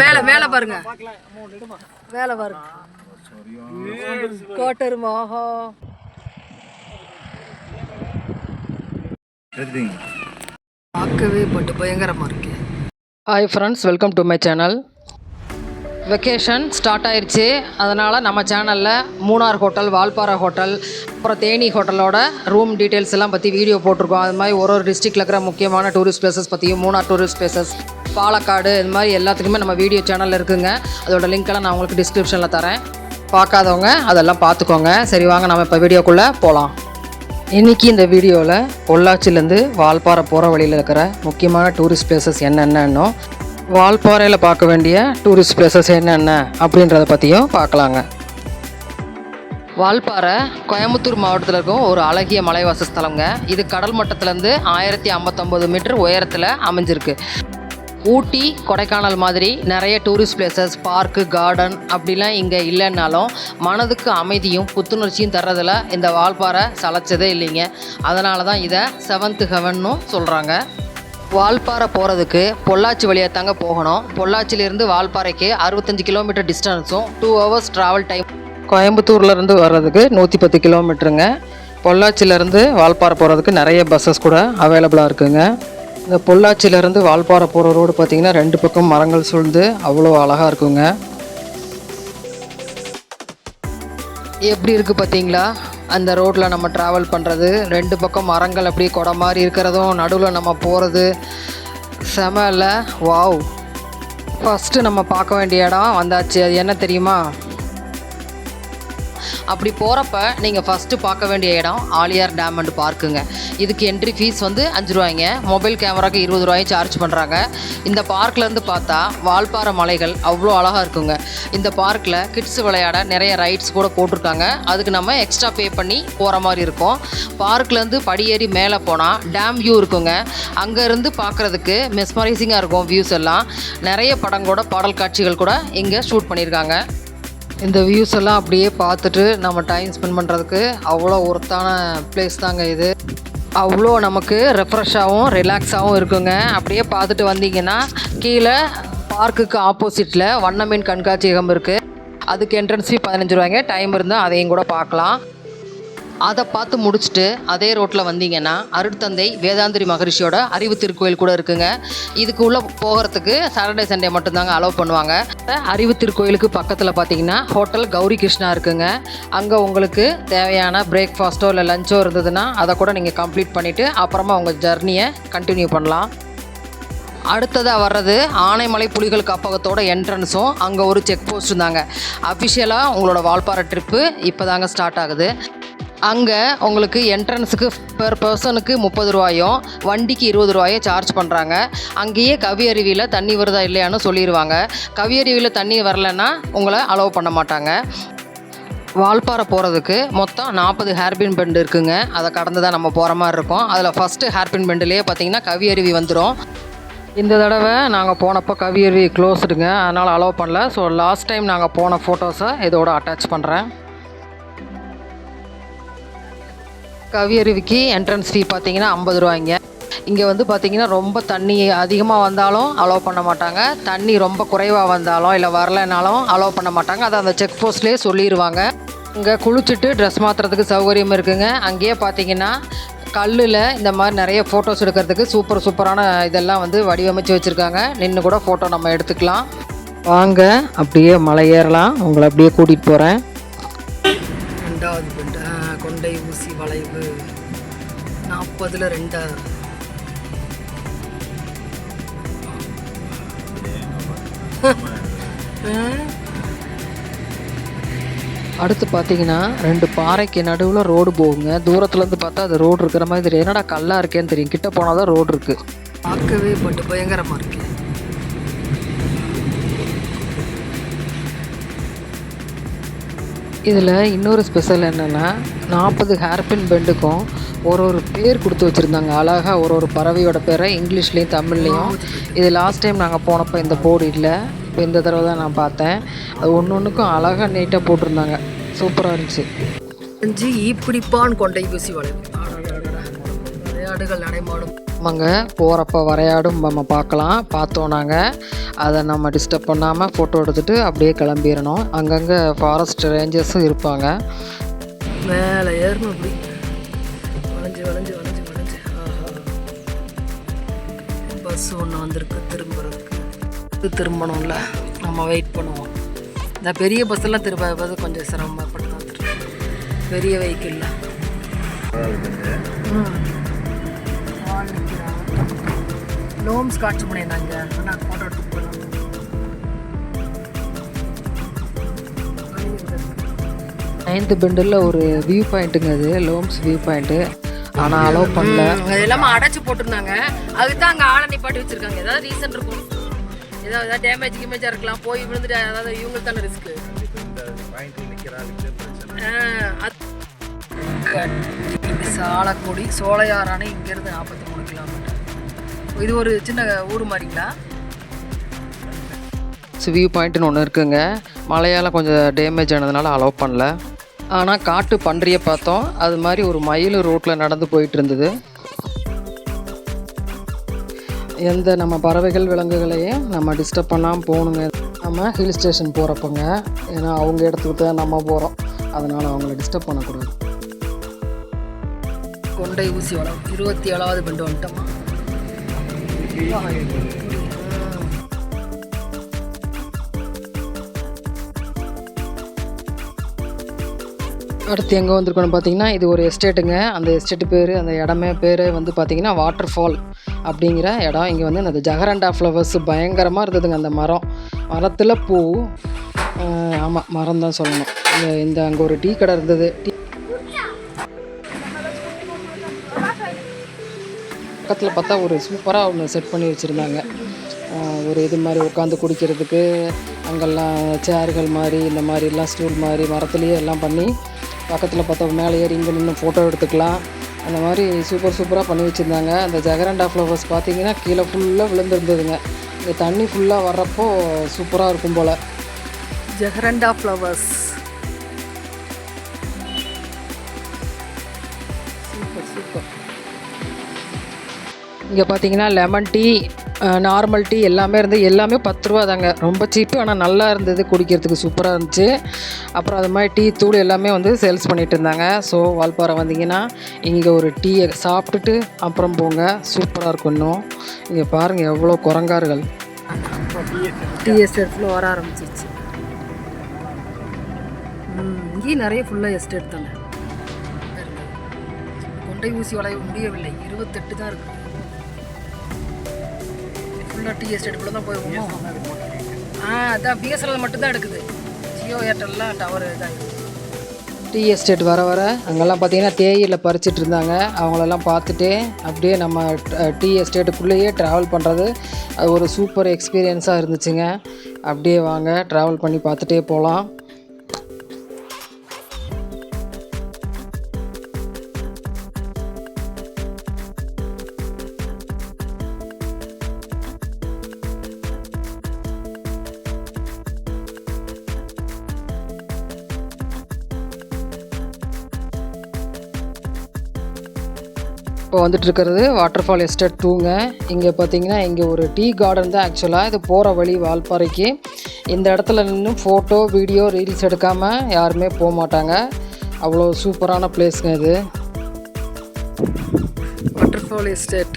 வேலை வேலை பாருங்க. வேலை பாருங்க. கோட்டர் மோகோ. பார்க்கவே பட்டு பயங்கரமா இருக்கு. Hi friends welcome to my channel vacation start ஆயிடுச்சு அதனால் நம்ம சேனலில் மூணார் ஹோட்டல் வால்பாறை ஹோட்டல் அப்புறம் தேனி ஹோட்டலோட ரூம் டீட்டெயில்ஸ் எல்லாம் பற்றி வீடியோ போட்டிருக்கோம். அது மாதிரி ஒரு ஒரு டிஸ்ட்ரிக்டில் இருக்கிற முக்கியமான டூரிஸ்ட் பிளேசஸ் பற்றியும் மூணார் டூரிஸ்ட் பிளேசஸ் பாலக்காடு இது மாதிரி எல்லாத்துக்குமே நம்ம வீடியோ சேனலில் இருக்குங்க. அதோட லிங்க்கெல்லாம் நான் உங்களுக்கு டிஸ்கிரிப்ஷனில் தரேன். பார்க்காதவங்க அதெல்லாம் பார்த்துக்கோங்க. சரி வாங்க நம்ம இப்போ வீடியோக்குள்ளே போகலாம் இன்றைக்கி இந்த வீடியோவில் பொள்ளாச்சிலேருந்து வால்பாறை போகிற வழியில் இருக்கிற முக்கியமான டூரிஸ்ட் பிளேசஸ் என்னென்னோ வால்பாறையில் பார்க்க வேண்டிய டூரிஸ்ட் பிளேசஸ் என்னென்ன அப்படின்றத பற்றியும் பார்க்கலாங்க. வால்பாறை கோயம்புத்தூர் மாவட்டத்தில் இருக்கும் ஒரு அழகிய மலைவாச ஸ்தலங்க இது கடல் மட்டத்திலேருந்து ஆயிரத்தி ஐம்பத்தொம்போது மீட்டர் உயரத்தில் அமைஞ்சிருக்கு. ஊட்டி கொடைக்கானல் மாதிரி நிறைய டூரிஸ்ட் பிளேசஸ் பார்க்கு கார்டன் அப்படிலாம் இங்கே இல்லைன்னாலும் மனதுக்கு அமைதியும் புத்துணர்ச்சியும் தர்றதில் இந்த வால்பாறை சளைச்சதே இல்லைங்க. அதனால தான் இதை செவன்த் ஹெவன்னும் சொல்கிறாங்க வால்பாறை போகிறதுக்கு பொள்ளாச்சி வழியாக தாங்க போகணும். பொள்ளாச்சியிலேருந்து வால்பாறைக்கு அறுபத்தஞ்சு கிலோமீட்டர் டிஸ்டன்ஸும் டூ ஹவர்ஸ் ட்ராவல் டைம் கோயம்புத்தூர்லேருந்து வர்றதுக்கு நூற்றி பத்து கிலோமீட்டருங்க பொள்ளாச்சியிலேருந்து வால்பாறை போகிறதுக்கு நிறைய பஸ்ஸஸ் கூட அவைலபிளாக இருக்குங்க. இந்த பொள்ளாச்சியிலேருந்து வால்பாறை போகிற ரோடு பார்த்திங்கன்னா ரெண்டு பக்கம் மரங்கள் சூழ்ந்து அவ்வளோ அழகாக இருக்குங்க. எப்படி இருக்குது பார்த்தீங்களா அந்த ரோட்டில் நம்ம ட்ராவல் பண்ணுறது ரெண்டு பக்கம் மரங்கள் அப்படியே கொடை மாதிரி இருக்கிறதும் நடுவில் நம்ம போகிறது செம இல்லை? வாவ் ஃபஸ்ட்டு நம்ம பார்க்க வேண்டிய இடம் வந்தாச்சு. அது என்ன தெரியுமா? அப்படி போகிறப்ப நீங்கள் ஃபஸ்ட்டு பார்க்க வேண்டிய இடம் ஆலியார் டேம் அண்ட் பார்க்குங்க இதுக்கு என்ட்ரி ஃபீஸ் வந்து அஞ்சு ரூபாய்ங்க. மொபைல் கேமராக்கு இருபது ரூபாயும் சார்ஜ் பண்ணுறாங்க இந்த பார்க்லேருந்து பார்த்தா வால்பாறை மலைகள் அவ்வளோ அழகாக இருக்குங்க. இந்த பார்க்கில் கிட்ஸ் விளையாட நிறைய ரைட்ஸ் கூட போட்டிருக்காங்க. அதுக்கு நம்ம எக்ஸ்ட்ரா பே பண்ணி போகிற மாதிரி இருக்கும். பார்க்லேருந்து படியேறி மேலே போனால் டேம் வியூ இருக்குங்க. அங்கேருந்து பார்க்குறதுக்கு மெஸ்மரைசிங்காக இருக்கும் வியூஸ் எல்லாம். நிறைய படங்களோட பாடல் காட்சிகள் கூட இங்கே ஷூட் பண்ணியிருக்காங்க. இந்த வியூஸ் எல்லாம் அப்படியே பார்த்துட்டு நம்ம டைம் ஸ்பெண்ட் பண்ணுறதுக்கு அவ்வளோ ஒர்த்தான பிளேஸ் தாங்க இது. அவ்வளோ நமக்கு ரெஃப்ரெஷ்ஷாகவும் ரிலாக்ஸாகவும் இருக்குங்க. அப்படியே பார்த்துட்டு வந்தீங்கன்னா கீழே பார்க்குக்கு ஆப்போசிட்டில் வண்ணமீன் கண்காட்சியகம் இருக்குது அதுக்கு என்ட்ரன்ஸ் ஃபீ பதினஞ்சு ரூபாய்ங்க. டைம் இருந்தால் அதையும் கூட பார்க்கலாம். அதை பார்த்து முடிச்சுட்டு அதே ரோட்டில் வந்தீங்கன்னா அருட்தந்தை வேதாந்திரி மகரிஷியோட அறிவு திருக்கோயில் கூட இருக்குங்க. இதுக்கு உள்ளே போகிறதுக்கு சாட்டர்டே சண்டே மட்டும்தாங்க அலோவ் பண்ணுவாங்க. அறிவு திருக்கோயிலுக்கு பக்கத்தில் பார்த்தீங்கன்னா ஹோட்டல் கௌரி கிருஷ்ணா இருக்குங்க. அங்கே உங்களுக்கு தேவையான பிரேக்ஃபாஸ்ட்டோ இல்லை லஞ்சோ இருந்ததுன்னா அதை கூட நீங்கள் கம்ப்ளீட் பண்ணிவிட்டு அப்புறமா உங்கள் ஜர்னியை கண்டினியூ பண்ணலாம். அடுத்ததாக வர்றது ஆனைமலை புலிகள் காப்பகத்தோட என்ட்ரன்ஸும் அங்கே ஒரு செக் போஸ்ட் இருந்தாங்க அஃபிஷியலாக உங்களோட வால்பாறை ட்ரிப்பு இப்போ தாங்க ஸ்டார்ட் ஆகுது. அங்கே உங்களுக்கு என்ட்ரன்ஸுக்கு பெர் பர்சனுக்கு முப்பது ரூபாயும் வண்டிக்கு இருபது ரூபாயும் சார்ஜ் பண்ணுறாங்க அங்கேயே கவி அருவியில் தண்ணி வருதா இல்லையான்னு சொல்லிடுவாங்க கவி அருவியில் தண்ணி வரலன்னா உங்களை அலோவ் பண்ண மாட்டாங்க. வால்பாறை போகிறதுக்கு மொத்தம் நாற்பது ஹேர்பின் பெண்டு இருக்குங்க. அதை கடந்து தான் நம்ம போகிற மாதிரி இருக்கும். அதில் ஃபஸ்ட்டு ஹேர்பின் பெண்டுலேயே பார்த்தீங்கன்னா கவி அருவி வந்துடும் இந்த தடவை நாங்கள் போனப்போ கவி அருவி க்ளோஸ்டுங்க அதனால் அலோவ் பண்ணல. ஸோ லாஸ்ட் டைம் நாங்கள் போன ஃபோட்டோஸை இதோட அட்டாச் பண்ணுறேன் கவியருவிக்கு என்ட்ரன்ஸ் ஃபீ பார்த்தீங்கன்னா ஐம்பது ரூபாய்ங்க. இங்கே வந்து பார்த்தீங்கன்னா ரொம்ப தண்ணி அதிகமாக வந்தாலும் அலோவ் பண்ண மாட்டாங்க. தண்ணி ரொம்ப குறைவாக வந்தாலும் இல்லை வரலைனாலும் அலோவ் பண்ண மாட்டாங்க. அதை அந்த செக் போஸ்ட்லேயே சொல்லிடுவாங்க இங்கே குளிச்சுட்டு ட்ரெஸ் மாற்றுறதுக்கு சௌகரியம் இருக்குங்க. அங்கேயே பார்த்தீங்கன்னா கல்லில் இந்த மாதிரி நிறைய ஃபோட்டோஸ் எடுக்கிறதுக்கு சூப்பர் சூப்பரான இதெல்லாம் வந்து வடிவமைச்சு வச்சுருக்காங்க. நின்று கூட ஃபோட்டோ நம்ம எடுத்துக்கலாம். வாங்க அப்படியே மலை ஏறலாம். உங்களை அப்படியே கூட்டிகிட்டு போகிறேன் ரெண்டாவது கொண்டை ஊசி வளைவு நாற்பதுல ரெண்டா? அடுத்து பார்த்தீங்கன்னா ரெண்டு பாறைக்கு நடுவில் ரோடு போகுங்க. தூரத்துலேருந்து பார்த்தா அது ரோடு இருக்கிற மாதிரி தெரியும். என்னடா கல்லாக இருக்கேன்னு தெரியும். கிட்ட போனால் தான் ரோடு இருக்குது பார்க்கவே பட்டு பயங்கரமா இருக்கு. இதில் இன்னொரு ஸ்பெஷல் என்னென்னா நாற்பது ஹேர்பின் பெண்டுக்கும் ஒரு ஒரு பேர் கொடுத்து வச்சுருந்தாங்க. அழகாக ஒரு ஒரு பறவையோட பேரை இங்கிலீஷ்லேயும் தமிழ்லேயும். இது லாஸ்ட் டைம் நாங்கள் போனப்போ இந்த போர்டு இல்லை. இப்போ இந்த தடவை தான் நான் பார்த்தேன். அது ஒன்று ஒன்றுக்கும் அழகாக நீட்டாக போட்டிருந்தாங்க. சூப்பராக இருந்துச்சு. அஞ்சு ஈப்பிடிப்பான் கொண்டை ஊசி அடடடடட. விளையாடுகள் நடைமாடும் ஆமாங்க. போகிறப்ப வரையாடும் நம்ம பார்க்கலாம் பார்த்தோம் நாங்கள் அதை நம்ம டிஸ்டர்ப் பண்ணாமல் ஃபோட்டோ எடுத்துகிட்டு அப்படியே கிளம்பிடணும் அங்கங்கே ஃபாரஸ்ட் ரேஞ்சர்ஸும் இருப்பாங்க. மேலே ஏறணும் அப்படி வளைஞ்சு வளைஞ்சு வளைஞ்சு வளைஞ்சு. பஸ் ஒன்று வந்திருக்கு திரும்புறதுக்கு. திரும்பணும்ல. நம்ம வெயிட் பண்ணுவோம். இந்த பெரிய பஸ்ஸெல்லாம் திரும்ப கொஞ்சம் திரும்ப பெரிய வெஹிக்கிளில் லோம்ஸ் காட்சி பண்ணியிருந்தாங்க. நான் ஃபோட்டோ எடுத்து போகலாம் நைன்த்து பெண்டில் ஒரு வியூ பாயிண்ட்டுங்க அது லோம்ஸ் வியூ பாயிண்ட்டு ஆனால் அலோவ் பண்ணல. அது எல்லாமே அடைச்சு போட்டிருந்தாங்க. அதுக்கு தான் அங்கே ஆளை நிப்பாட்டி வச்சிருக்காங்க. ஏதாவது ரீசன் இருக்கும். ஏதாவது ஏதாவது டேமேஜ் கிமேஜாக இருக்கலாம். போய் விழுந்துட்டு அதாவது இவங்களுக்கு தானே ரிஸ்க்கு சாலக்குடி சோழையாறானே இங்கேருந்து நாற்பத்தி மூணு கிலோமீட்டர் இது ஒரு சின்ன ஊர் மாதிரிங்களா? வியூ பாயிண்ட்னு ஒன்று இருக்குங்க. மழையால் கொஞ்சம் டேமேஜ் ஆனதுனால அலோவ் பண்ணல. ஆனால் காட்டு பன்றியை பார்த்தோம். அது மாதிரி ஒரு மயில் ரோட்டில் நடந்து போயிட்டு இருந்தது. எந்த நம்ம பறவைகள் விலங்குகளையும் நம்ம டிஸ்டர்ப் பண்ணாமல் போகணுங்க. நம்ம ஹில் ஸ்டேஷன் போகிறப்பங்க ஏன்னா அவங்க இடத்துக்கு தான் நம்ம போகிறோம் அதனால் அவங்கள டிஸ்டர்ப் பண்ணக்கூடாது. கொண்டை ஊசி வளம். இருபத்தி ஏழாவது பெண்டு வந்துட்டோம். அடுத்து எங்கே வந்திருக்கோன்னு பார்த்தீங்கன்னா இது ஒரு எஸ்டேட்டுங்க. அந்த எஸ்டேட்டு பேர் அந்த இடமே பேர் வந்து பார்த்தீங்கன்னா வாட்டர் ஃபால் அப்படிங்கிற இடம். இங்கே வந்து அந்த ஜஹரண்டா ஃப்ளவர்ஸ் பயங்கரமாக இருந்ததுங்க அந்த மரம். மரத்தில் பூ ஆமாம் மரம் தான் சொல்லணும். இந்த இந்த அங்கே ஒரு டீ கடை இருந்தது. டீ பக்கத்தில் பார்த்தா ஒரு சூப்பராக ஒன்று செட் பண்ணி வச்சுருந்தாங்க. ஒரு இது மாதிரி உட்காந்து குடிக்கிறதுக்கு அங்கெல்லாம் சேர்கள் மாதிரி இந்த மாதிரிலாம் ஸ்டூல் மாதிரி மரத்துலேயே எல்லாம் பண்ணி பக்கத்தில் பார்த்தா மேலே ஏறி இங்கே நின்று ஃபோட்டோ எடுத்துக்கலாம். அந்த மாதிரி சூப்பர் சூப்பராக பண்ணி வச்சுருந்தாங்க. அந்த ஜெகரண்டா ஃப்ளவர்ஸ் பார்த்தீங்கன்னா கீழே ஃபுல்லாக விழுந்துருந்ததுங்க. இந்த தண்ணி ஃபுல்லாக வர்றப்போ சூப்பராக இருக்கும் போல். ஜெகரண்டா ஃப்ளவர்ஸ் இங்கே பார்த்தீங்கன்னா லெமன் டீ நார்மல் டீ எல்லாமே இருந்து எல்லாமே பத்து ரூபா தாங்க. ரொம்ப சீப்பு ஆனால் நல்லா இருந்தது குடிக்கிறதுக்கு சூப்பராக இருந்துச்சு. அப்புறம் அது மாதிரி டீ தூள் எல்லாமே வந்து சேல்ஸ் பண்ணிகிட்டு இருந்தாங்க. ஸோ வால்பாறை வந்தீங்கன்னா இங்கே ஒரு டீயை சாப்பிட்டுட்டு அப்புறம் போங்க. சூப்பராக இருக்கும் இன்னும். இங்கே பாருங்கள் எவ்வளோ குரங்கார்கள் டீ எஸ்டேட்டில் வர ஆரம்பிச்சிருச்சு. இங்கேயும் நிறைய ஃபுல்லாக எஸ்டேட் தாங்க கொண்டை ஊசி வளைய முடியவில்லை. இருபத்தெட்டு தான் இருக்குது ஃபுல்லாக டீ எஸ்டேட்டுக்குள்ளே தான் போய் ஆ அதான் பிஎஸ்என்எல் மட்டும்தான் எடுக்குது. ஜியோ ஏர்டெல்லாம் டவர் இதாகிடுது டீ எஸ்டேட் வர வர அங்கெல்லாம் பார்த்தீங்கன்னா தேயிலை பறிச்சிட்டு இருந்தாங்க. அவங்களெல்லாம் பார்த்துட்டு அப்படியே நம்ம டீ எஸ்டேட்டுக்குள்ளேயே ட்ராவல் பண்ணுறது அது ஒரு சூப்பர் எக்ஸ்பீரியன்ஸாக இருந்துச்சுங்க. அப்படியே வாங்க ட்ராவல் பண்ணி பார்த்துட்டே போகலாம். இப்போ வந்துட்டு இருக்கிறது வாட்டர் ஃபால் எஸ்டேட் டூங்க இங்கே பார்த்தீங்கன்னா இங்கே ஒரு டீ கார்டன் தான் ஆக்சுவலாக இது போகிற வழி வால்பாறைக்கு. இந்த இடத்துல நின்று ஃபோட்டோ வீடியோ ரீல்ஸ் எடுக்காமல் யாருமே போக மாட்டாங்க. அவ்வளோ சூப்பரான பிளேஸுங்க இது. வாட்டர்ஃபால் எஸ்டேட்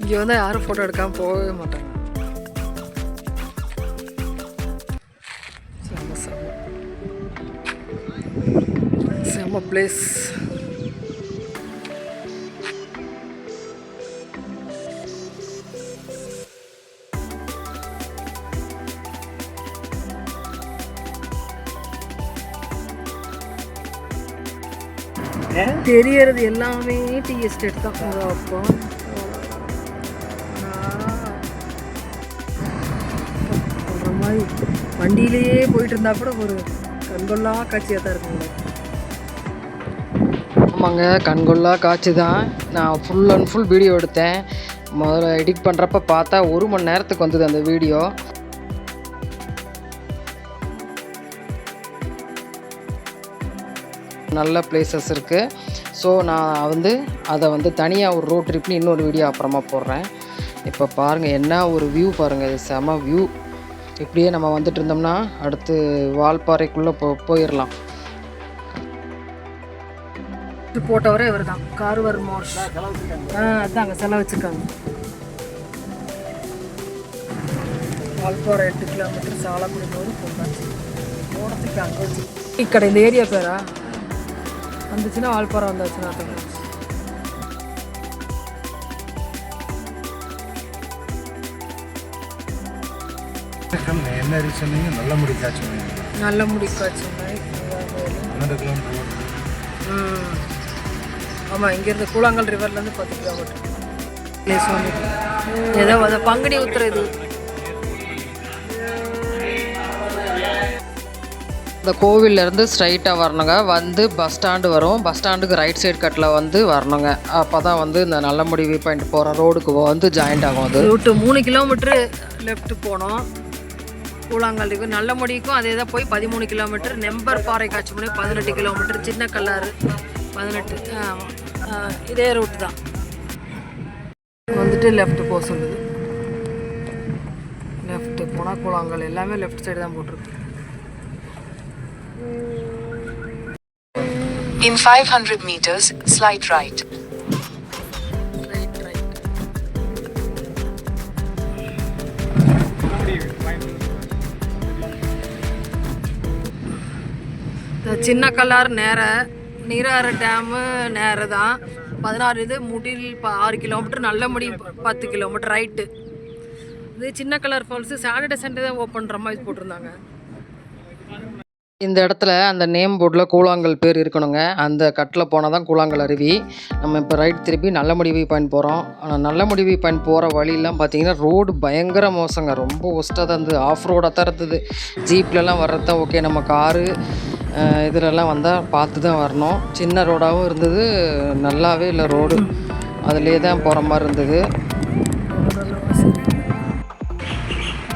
இங்கே வந்து யாரும் ஃபோட்டோ எடுக்காமல் போகவே மாட்டாங்க. செம்ம பிளேஸ் தெரியறது எல்லாமே டீ எஸ்டேட் தான் உங்க சொல்கிற மாதிரி வண்டியிலேயே போயிட்டு இருந்தா கூட ஒரு கண்கொள்ளா காட்சியாக தான் இருக்குங்க ஆமாங்க கண்கொள்ளா காட்சி தான். நான் ஃபுல் அண்ட் ஃபுல் வீடியோ எடுத்தேன். முதல்ல எடிட் பண்ணுறப்ப பார்த்தா ஒரு மணி நேரத்துக்கு வந்தது அந்த வீடியோ நல்ல பிளேசஸ் இருக்குது ஸோ நான் வந்து அதை வந்து தனியாக ஒரு ரோட் ட்ரிப்னு இன்னொரு வீடியோ அப்புறமா போடுறேன். இப்போ பாருங்கள் என்ன ஒரு வியூ பாருங்கள் இது செம வியூ இப்படியே நம்ம வந்துட்டு இருந்தோம்னா அடுத்து வால்பாறைக்குள்ளே போ போயிடலாம் இது போட்டவரே இவர் தான் கார்வர் மோர்ஸ் ஆ அதாங்க செலவு வச்சுருக்காங்க வால்பாறை எட்டு கிலோமீட்டர் சாலக்குடி போது போட்டாச்சு போனதுக்கு அங்கே வச்சு. கடை இந்த ஏரியா பேரா? வந்துச்சுன்னா வால்பாறை வந்தாச்சுன்னா என்ன ரீச் சொன்னீங்க நல்ல முடி காய்ச்சி சொன்னீங்க நல்ல முடிக்காச்சு. பன்னெண்டு கிலோமீட்டர் ஓடுது ம். ஆமாம் இங்கேருந்து கூழாங்கல் ரிவர்லேருந்து பத்து கிலோமீட்டர் ஏதோ பங்குனி உத்திர இது இந்த கோவில்லேருந்து ஸ்ட்ரைட்டாக வரணுங்க. வந்து பஸ் ஸ்டாண்டு வரும். பஸ் ஸ்டாண்டுக்கு ரைட் சைடு கட்டில் வந்து வரணுங்க. அப்போ தான் வந்து இந்த நல்லமுடி வியூ பாயிண்ட் போகிற ரோடுக்கு வந்து ஜாயிண்ட் ஆகும் அது. ரூட்டு மூணு கிலோமீட்ரு லெஃப்ட் போனோம். கூழாங்கல் நல்ல முடிக்கும் அதே தான் போய் பதிமூணு கிலோமீட்டர் நெம்பர் பாறை காட்சி மணி பதினெட்டு கிலோமீட்டர் சின்ன கல்லாறு. பதினெட்டு இதே ரூட் தான். வந்துட்டு லெஃப்ட் போக சொல்லுது. லெஃப்ட் போனால் கூழாங்கல். எல்லாமே லெஃப்ட் சைடு தான் போட்டிருக்கு. In 500 meters, slight right. Right right சின்ன கல்லார் நேர நீராறு டேமு நேர தான். பதினாறு இது முடியில் இப்போ ஆறு கிலோமீட்டர் நல்ல முடி பத்து கிலோமீட்டர் ரைட்டு இது சின்ன கலர் ஃபால்ஸு சாட்டர்டே சண்டே தான் ஓப்பன் பண்ணுற மாதிரி போட்டிருந்தாங்க. இந்த இடத்துல அந்த நேம் போர்டில் கூழாங்கல் பேர் இருக்கணுங்க. அந்த கட்டில் போனால் தான் கூழாங்கல் அருவி. நம்ம இப்போ ரைட் திருப்பி நல்ல முடிவை பாயிண்ட் போகிறோம் ஆனால் நல்ல முடிவை பாயிண்ட் போகிற வழியெல்லாம் பார்த்தீங்கன்னா ரோடு பயங்கர மோசங்க. ரொம்ப ஒஸ்ட்டாக தான் இருந்தது. ஆஃப் ரோடாக தான் இருந்தது. ஜீப்லலாம் வர்றது தான் ஓகே நம்ம காரு இதிலெல்லாம் வந்தால் பார்த்து தான் வரணும். சின்ன ரோடாகவும் இருந்தது. நல்லாவே இல்லை ரோடு அதிலே தான் போகிற மாதிரி இருந்தது.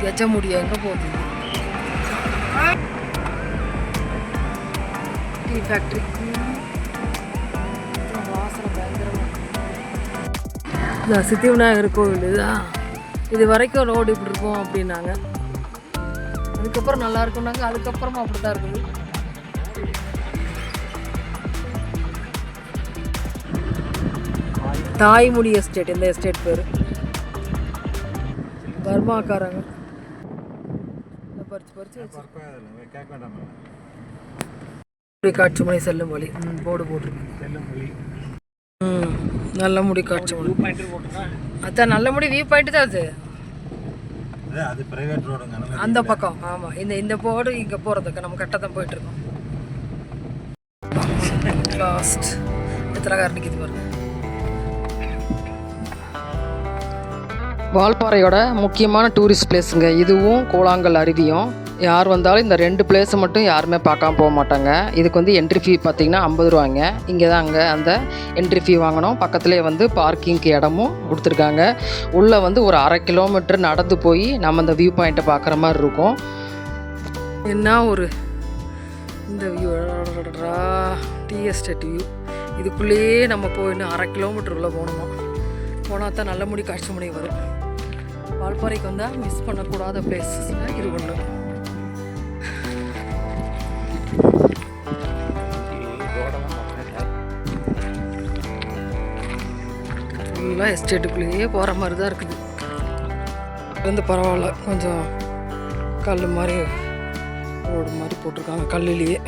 கெஜ முடிய எங்கே போகுது? டீ ஃபேக்ட்ரி வாசனை பயங்கரமாக சித்தி விநாயகர் கோவில் இதுதான். இது வரைக்கும் ரோடு இப்படி இருக்கும் அப்படின்னாங்க. அதுக்கப்புறம் நல்லா இருக்கும்னாங்க. அதுக்கப்புறமா அப்படி தான் இருக்குது. தாய்முடி எஸ்டேட் இந்த எஸ்டேட் பேர். பர்மாக்காரங்க. பறிச்சு பறிச்சு வச்சு பறக்கவே இல்லை கேட்க வேண்டாம் முடி காட்சி மலை செல்லும் வழி. ம் போர்டு போட்டிருக்கு. செல்லும் வழி ம் நல்ல முடி காட்சி மலை அதான் நல்ல முடி வியூ பாயிண்ட் தான் அது. அது பிரைவேட் ரோடுங்க அந்த பக்கம் ஆமாம் இந்த இந்த போர்டு இங்கே போகிறதுக்கு நம்ம கரெக்டாக தான் போயிட்டு இருக்கோம். லாஸ்ட் எத்தனை கார் நிற்கிது பாருங்க. வால்பாறையோட முக்கியமான டூரிஸ்ட் பிளேஸுங்க இதுவும் கூழாங்கல் அருவியும். யார் வந்தாலும் இந்த ரெண்டு பிளேஸை மட்டும் யாருமே பார்க்காம போக மாட்டாங்க. இதுக்கு வந்து என்ட்ரி ஃபீ பார்த்தீங்கன்னா ஐம்பது ரூபாங்க இங்கே தான் அங்கே அந்த என்ட்ரி ஃபீ வாங்கணும் பக்கத்துலேயே வந்து பார்க்கிங்க்கு இடமும் கொடுத்துருக்காங்க. உள்ளே வந்து ஒரு அரை கிலோமீட்டர் நடந்து போய் நம்ம அந்த வியூ பாயிண்ட்டை பார்க்குற மாதிரி இருக்கும். என்ன ஒரு இந்த வியூ டீ எஸ்டேட் வியூ இதுக்குள்ளேயே நம்ம போய் இன்னும் அரை கிலோமீட்டர் உள்ளே போகணுமா போனால் தான் நல்ல முடி காட்சி முடி வரும் வால்பாறைக்கு வந்தால் மிஸ் பண்ணக்கூடாத பிளேஸஸ்னால் இது ஒன்று ஃபுல்லாக எஸ்டேட்டுக்குள்ளேயே போகிற மாதிரி தான் இருக்குது. வந்து பரவாயில்ல கொஞ்சம் கல் மாதிரி ரோடு மாதிரி போட்டிருக்காங்க கல்லுலேயே.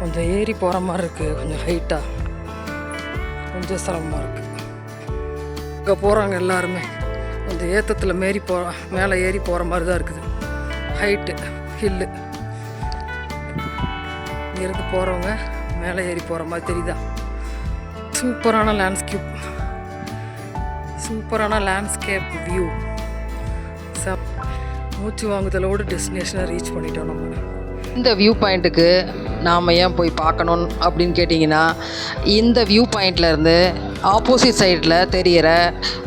கொஞ்சம் ஏறி போகிற மாதிரி இருக்குது கொஞ்சம் ஹைட்டாக கொஞ்சம் சிரமமாக இருக்குது இங்கே போகிறாங்க எல்லாருமே. அந்த ஏத்தத்தில் மேரி போ மேலே ஏறி போகிற மாதிரி தான் இருக்குது ஹைட்டு ஹில்லு இங்கேருந்து போகிறவங்க மேலே ஏறி போகிற மாதிரி தெரியுதா? சூப்பரான லேண்ட்ஸ்கேப் சூப்பரான லேண்ட்ஸ்கேப் வியூ மூச்சு வாங்குதலோடு டெஸ்டினேஷனை ரீச் பண்ணிட்டோம் நம்ம. இந்த வியூ பாயிண்ட்டுக்கு நாம் ஏன் போய் பார்க்கணும் அப்படின்னு கேட்டிங்கன்னா இந்த வியூ பாயிண்ட்லேருந்து ஆப்போசிட் சைடில் தெரிகிற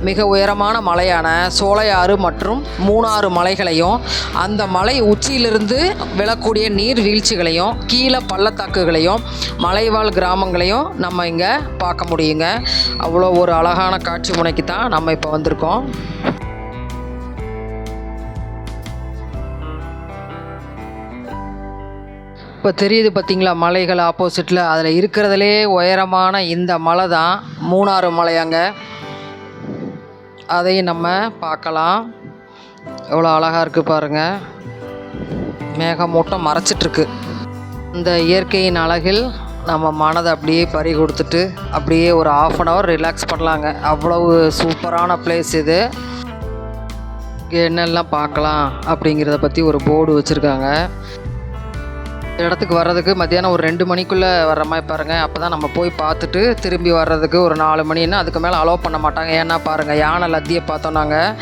மிக உயரமான மலையான சோலையாறு மற்றும் மூணாறு மலைகளையும் அந்த மலை உச்சியிலிருந்து விழக்கூடிய நீர் வீழ்ச்சிகளையும் கீழே பள்ளத்தாக்குகளையும் மலைவாழ் கிராமங்களையும் நம்ம இங்கே பார்க்க முடியுங்க. அவ்வளோ ஒரு அழகான காட்சி முனைக்கு தான் நம்ம இப்போ வந்திருக்கோம். இப்போ தெரியுது பார்த்தீங்களா மலைகள் ஆப்போசிட்டில் அதில் இருக்கிறதுலே உயரமான இந்த மலை தான் மூணாறு மலையாங்க அதையும் நம்ம பார்க்கலாம். எவ்வளோ அழகாக இருக்குது பாருங்கள் மேகமூட்டம் மறைச்சிட்ருக்கு. இந்த இயற்கையின் அழகில் நம்ம மனதை அப்படியே பறி கொடுத்துட்டு அப்படியே ஒரு ஆஃப் அன் ஹவர் ரிலாக்ஸ் பண்ணலாங்க. அவ்வளவு சூப்பரான பிளேஸ் இது. இங்கே என்னெல்லாம் பார்க்கலாம் அப்படிங்கிறத பற்றி ஒரு போர்டு வச்சுருக்காங்க. இந்த இடத்துக்கு வர்றதுக்கு மத்தியானம் ஒரு ரெண்டு மணிக்குள்ளே வர்ற மாதிரி பாருங்கள் அப்போ தான் நம்ம போய் பார்த்துட்டு திரும்பி வர்றதுக்கு ஒரு நாலு மணின்னா அதுக்கு மேலே அலோவ் பண்ண மாட்டாங்க. ஏன்னா பாருங்கள் யானை லத்தியை பார்த்தோம் நாங்கள்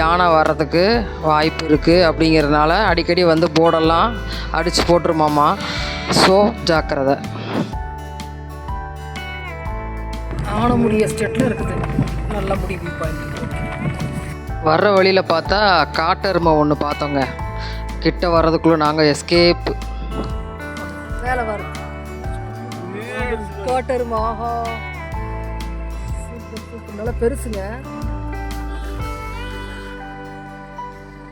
யானை வர்றதுக்கு வாய்ப்பு இருக்குது அப்படிங்கிறதுனால அடிக்கடி வந்து போர்டெல்லாம் அடித்து போட்டுருமாமா. ஸோ ஜாக்கிரதை. ஆனமுடி எஸ்டேட்டில் இருக்குது. நல்ல முடி வியூ பாயிண்ட் வர்ற வழியில் பார்த்தா காட்டெருமை ஒன்று பார்த்தோங்க. கிட்ட வர்றதுக்குள்ளே நாங்கள் எஸ்கேப் சூப்பர் சூப்பர். நல்லா பெருசுங்க.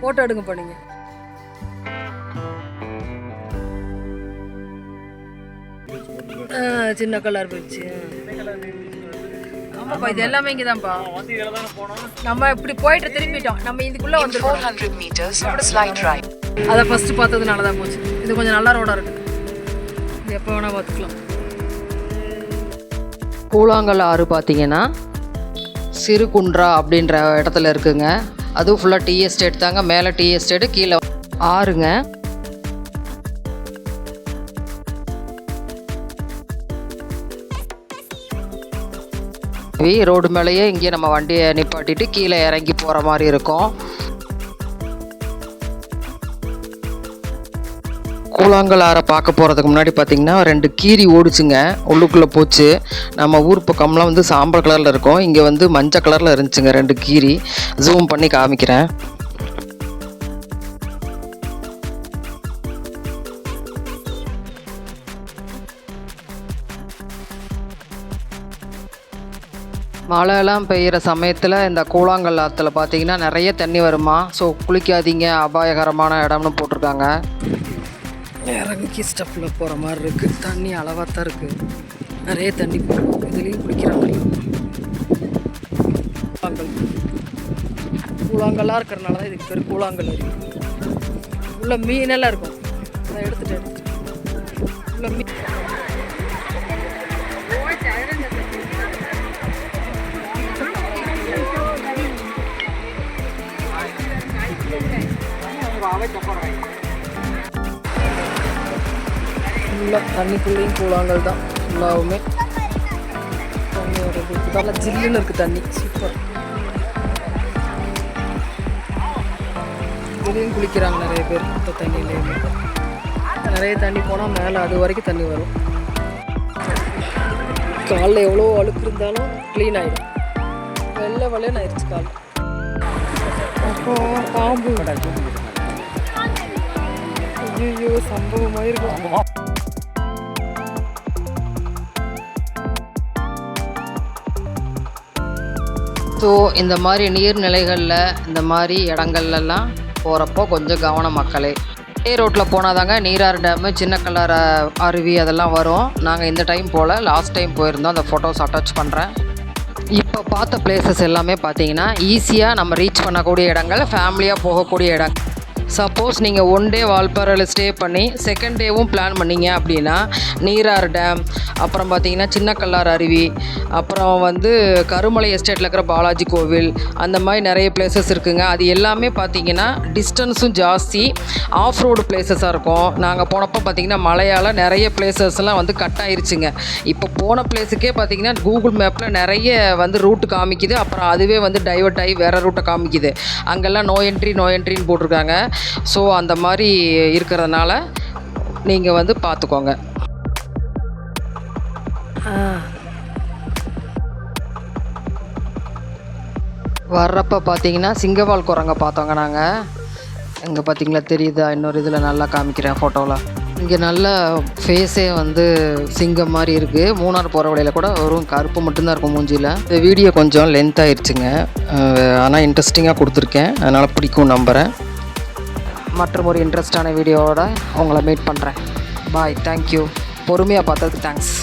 ஃபோட்டோ எடுங்க பண்ணீங்க சின்ன கலர் பிரிட்ஜு ஆமாப்பா இது எல்லாமே இங்கே தான்ப்பா நம்ம இப்படி போயிட்டு திரும்பிட்டோம். நம்ம இதுக்குள்ளே வந்துருக்கோம் 400 meters, slight right. அதை ஃபஸ்ட்டு பார்த்ததுனால தான் போச்சு. இது கொஞ்சம் நல்ல ரோடாக இருக்குது இது எப்போ வேணால் பார்த்துக்கலாம். கூழாங்கல் ஆறு பார்த்தீங்கன்னா சிறுகுன்றா அப்படின்ற இடத்துல இருக்குங்க. அதுவும் ஃபுல்லாக டீ எஸ்டேட் தாங்க. மேலே டீ எஸ்டேட்டு கீழே ஆறுங்க. ரோடு மேலேயே இங்கே நம்ம வண்டியை நிப்பாட்டிட்டு கீழே இறங்கி போகிற மாதிரி இருக்கும். கூழாங்கல் ஆறை பார்க்க போகிறதுக்கு முன்னாடி பார்த்திங்கன்னா ரெண்டு கீரி ஓடிச்சுங்க. உள்ளுக்குள்ளே போச்சு. நம்ம ஊர் பக்கம்லாம் வந்து சாம்பல் கலரில் இருக்கும். இங்கே வந்து மஞ்சள் கலரில் இருந்துச்சுங்க ரெண்டு கீரி. ஜூம் பண்ணி காமிக்கிறேன். மழைலாம் பெய்கிற சமயத்தில் இந்த கூழாங்கல் ஆற்றுல பார்த்தீங்கன்னா நிறைய தண்ணி வருமா. ஸோ குளிக்காதீங்க. அபாயகரமான இடம்னு போட்டிருக்காங்க. இறங்கி ஸ்டெப்பில் போகிற மாதிரி இருக்குது தண்ணி அளவாக தான் இருக்குது நிறைய தண்ணி போகும். இதுலேயும் குளிக்கிறாங்க கூழாங்கல். கூழாங்கல்லாம் இருக்கிறனால தான் இதுக்கு பேர் கூழாங்கல் உள்ள மீனெல்லாம் இருக்கும். அதை எடுத்துகிட்டு எடுத்துட்டு உள்ள மீன். ஃபுல்லாக தண்ணிக்குள்ளேயும் கூழாங்கல் தான் ஃபுல்லாகவுமே தண்ணி வருது நல்லா ஜில்லுன்னு இருக்குது தண்ணி. சூப்பர் இதுலேயும் குளிக்கிறாங்க நிறைய பேர் இந்த தண்ணியிலேயுமே. நிறைய தண்ணி போனால் மேலே அது வரைக்கும் தண்ணி வரும். காலில் எவ்வளோ அழுக்கு இருந்தாலும் க்ளீன் ஆகிடும் வெள்ளை வெள்ளைன்னு ஆயிடுச்சு கால். அப்புறம் பாம்பு. ஐயோ சம்பவமாக இருக்கும் ஸோ இந்த மாதிரி நீர்நிலைகளில் இந்த மாதிரி இடங்கள்லாம் போகிறப்போ கொஞ்சம் கவனம் மக்களே. ஏ ரோட்டில் போனால் தாங்க நீராறு டேமு சின்ன கலர் அருவி அதெல்லாம் வரும். நாங்கள் இந்த டைம் போல் லாஸ்ட் டைம் போயிருந்தோம். அந்த ஃபோட்டோஸ் அட்டாச் பண்ணுறேன் இப்போ பார்த்த பிளேசஸ் எல்லாமே பார்த்தீங்கன்னா ஈஸியாக நம்ம ரீச் பண்ணக்கூடிய இடங்கள் ஃபேமிலியாக போகக்கூடிய இடங்கள். சப்போஸ் நீங்கள் ஒன் டே வால்பாறையில் ஸ்டே பண்ணி செகண்ட் டேவும் பிளான் பண்ணீங்க அப்படின்னா நீராறு டேம் அப்புறம் பார்த்தீங்கன்னா சின்ன கல்லார் அருவி அப்புறம் வந்து கருமலை எஸ்டேட்டில் இருக்கிற பாலாஜி கோவில் அந்த மாதிரி நிறைய பிளேசஸ் இருக்குங்க. அது எல்லாமே பார்த்தீங்கன்னா டிஸ்டன்ஸும் ஜாஸ்தி ஆஃப் ரோடு பிளேசஸாக இருக்கும். நாங்கள் போனப்போ பார்த்தீங்கன்னா மலையால் நிறைய பிளேசஸ்லாம் வந்து கட் ஆயிருச்சுங்க. இப்போ போன பிளேஸுக்கே பார்த்தீங்கன்னா கூகுள் மேப்பில் நிறைய வந்து ரூட்டு காமிக்குது. அப்புறம் அதுவே வந்து டைவர்ட் ஆகி வேறு ரூட்டை காமிக்குது. அங்கெல்லாம் நோ என்ட்ரி நோ என்ட்ரின்னு போட்டிருக்காங்க. ஸோ அந்த மாதிரி இருக்கிறதுனால நீங்கள் வந்து பார்த்துக்கோங்க வர்றப்ப பார்த்தீங்கன்னா சிங்கவால் குரங்க பார்த்தோங்க நாங்கள் இங்கே பார்த்தீங்களா தெரியுதா? இன்னொரு இதில் நல்லா காமிக்கிறேன் ஃபோட்டோவில் இங்கே நல்ல ஃபேஸே வந்து சிங்கம் மாதிரி இருக்குது மூணார் போகிற வழியில் கூட வெறும் கருப்பு மட்டும்தான் இருக்கும் மூஞ்சியில். இந்த வீடியோ கொஞ்சம் லென்த் ஆயிடுச்சுங்க ஆனால் இன்ட்ரெஸ்டிங்காக கொடுத்துருக்கேன். அதனால் பிடிக்கும் நம்புகிறேன் மற்றும் ஒரு இன்ட்ரெஸ்டான வீடியோவோட உங்களை மீட் பண்ணுறேன் பாய் தேங்க்யூ பொறுமையாக பார்த்ததுக்கு தேங்க்ஸ்